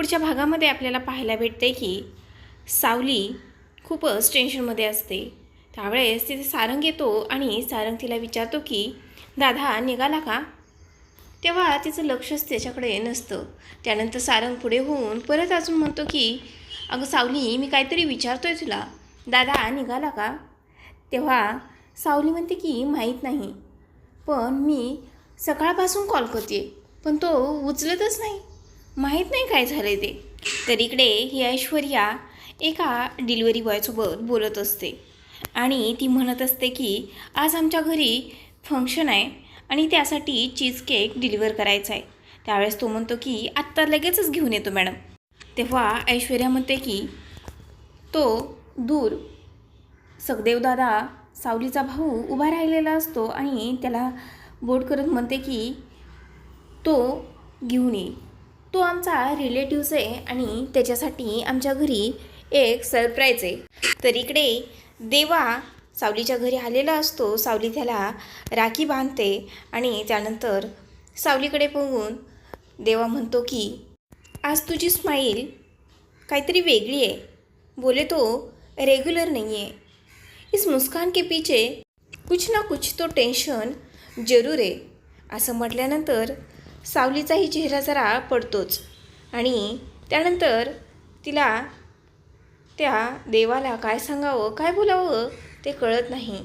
पुढच्या भागामध्ये आपल्याला पाहायला भेटते की सावली खूपच टेन्शनमध्ये असते. त्यावेळेस तिथे सारंग येतो आणि सारंग तिला विचारतो की दादा निघाला का? तेव्हा तिचं लक्षच त्याच्याकडे नसतं. त्यानंतर सारंग पुढे होऊन परत अजून म्हणतो की अगं सावली मी काहीतरी विचारतोय तुला. दादा निघाला का? तेव्हा सावली म्हणते की माहीत नाही. पण मी सकाळपासून कॉल करते पण तो उचलतच नाही. माहीत नाही काय झालं ते. तर इकडे ही ऐश्वर्या एका डिलिव्हरी बॉयसोबत बोलत असते. आणि ती म्हणत असते की आज आमच्या घरी फंक्शन आहे आणि त्यासाठी चीज केक डिलिव्हर करायचा आहे. त्यावेळेस तो म्हणतो की आत्ता लगेचच घेऊन येतो मॅडम. तेव्हा ऐश्वर्या म्हणते की तो दूर सखदेवदादा सावलीचा भाऊ उभा राहिलेला असतो आणि त्याला बोट करत म्हणते की तो घेऊन येईल तो आमचा रिलेटिव्स आहे आणि त्याच्यासाठी आमच्या घरी एक सरप्राईज आहे. तर इकडे देवा सावलीच्या घरी आलेला असतो. सावली त्याला राखी बांधते आणि त्यानंतर सावलीकडे बघून देवा म्हणतो की आज तुझी स्माईल काहीतरी वेगळी आहे. बोले तो रेग्युलर नहीं है इस मुस्कान के पीछे कुछ ना कुछ तो टेन्शन जरूर आहे. असं म्हटल्यानंतर सावलीचाही चेहरा जरा पडतोच. आणि त्यानंतर तिला त्या देवाला काय सांगावं काय बोलावं ते कळत नाही.